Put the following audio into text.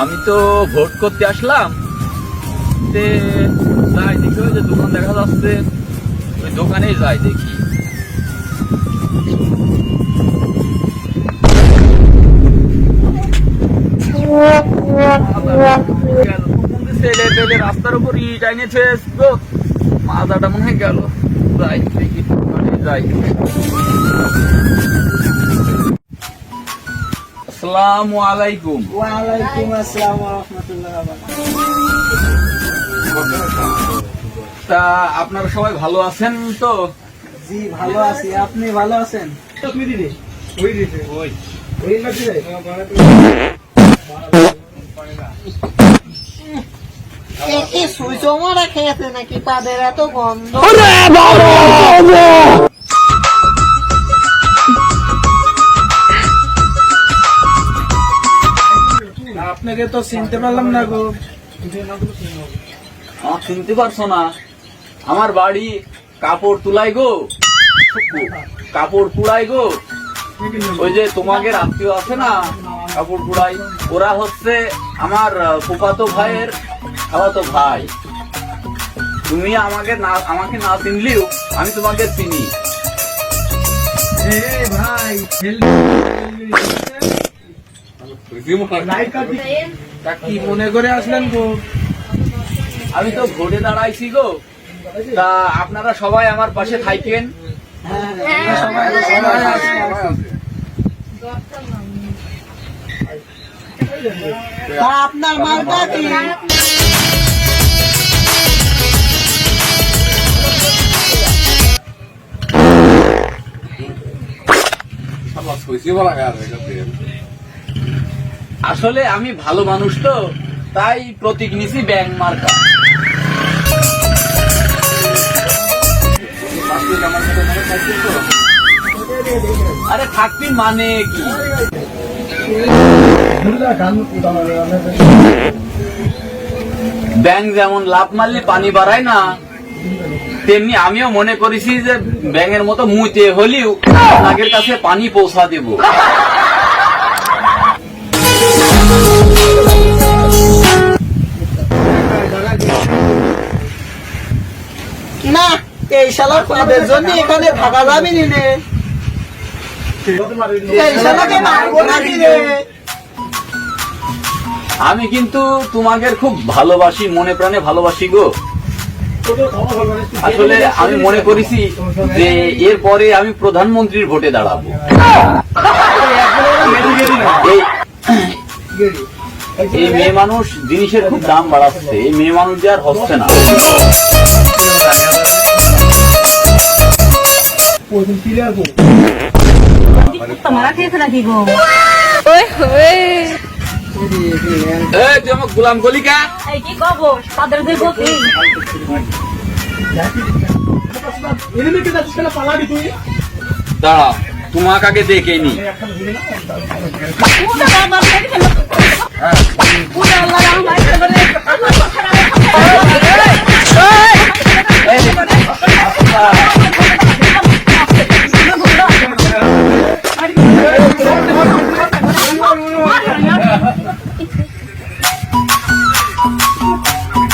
আমি তো ভোট করতে আসলাম। তে যাই দেখি, ওই যে দোকান দেখা যাচ্ছে। ওই দোকানেই যাই দেখি। রাস্তার উপর ইট এনেছে তো মাথাটা মনে হয় গেল। যাই দেখি। দোকানে যাই। আসসালামু আলাইকুম। ওয়ালাইকুম আসসালাম ওয়া রাহমাতুল্লাহি তা আপনারা সবাই ভালো আছেন তো? জি ভালো আছি। আপনি ভালো আছেন? কি সুইচ মারা খেয়েছে নাকি? তাদের এত গন্ধ। আপনাকে তো চিনতে পারলাম না গো। আমার চিনতে পারছ না। আমার বাড়ি কাপড় তুলাই গো। কাপড় পুড়াই গো। ওই যে তোমাদের আত্মীয় আছে না কাপড় পুড়াই ওরা হচ্ছে আমার ফুফাতো ভাইয়ের খালাতো ভাই। তুমি আমাকে না আমাকে না চিনলেও আমি তোমাকে চিনি। ভাই তা কি মনে করে আসলেন গো আমি তো ভোটে দাঁড়াইছি গো তা আপনারা সবাই আমার পাশে থাকেন হ্যাঁ সবাই সবাই আসি তা আপনার মার্কা কি আসলে আমি ভালো মানুষ তো, তাই প্রতীক নিছি ব্যাংক মার্কা। আরে থাকবি মানে কি? ব্যাংক যেমন লাভ মারলে পানি বাড়ায় না, তেমনি আমিও মনে করেছি যে ব্যাঙের মতো মুইতে হলেও আপনাদের কাছে পানি পৌঁছা দেব। এই জন্য এখানে থাকা যাবে এই শালাকে মারবো রে? আমি কিন্তু তোমাকে খুব ভালোবাসি, মনে প্রাণে ভালোবাসি গো। আসলে আমি মনে করেছি যে এরপরে আমি প্রধানমন্ত্রীর ভোটে দাঁড়াবো। এই- মেয়ে মানুষ জিনিসের খুব দাম বাড়াচ্ছে, এই মেয়ে মানুষ দিয়ে আর হচ্ছে না। মারা খেয়েছে নাকি গো? এই তুই আমার গোলাম গলিকা এই কি কব তাদের যে গতি। দাঁড়া তোমাকে আগে দেখে নি। পুরো আল্লাহ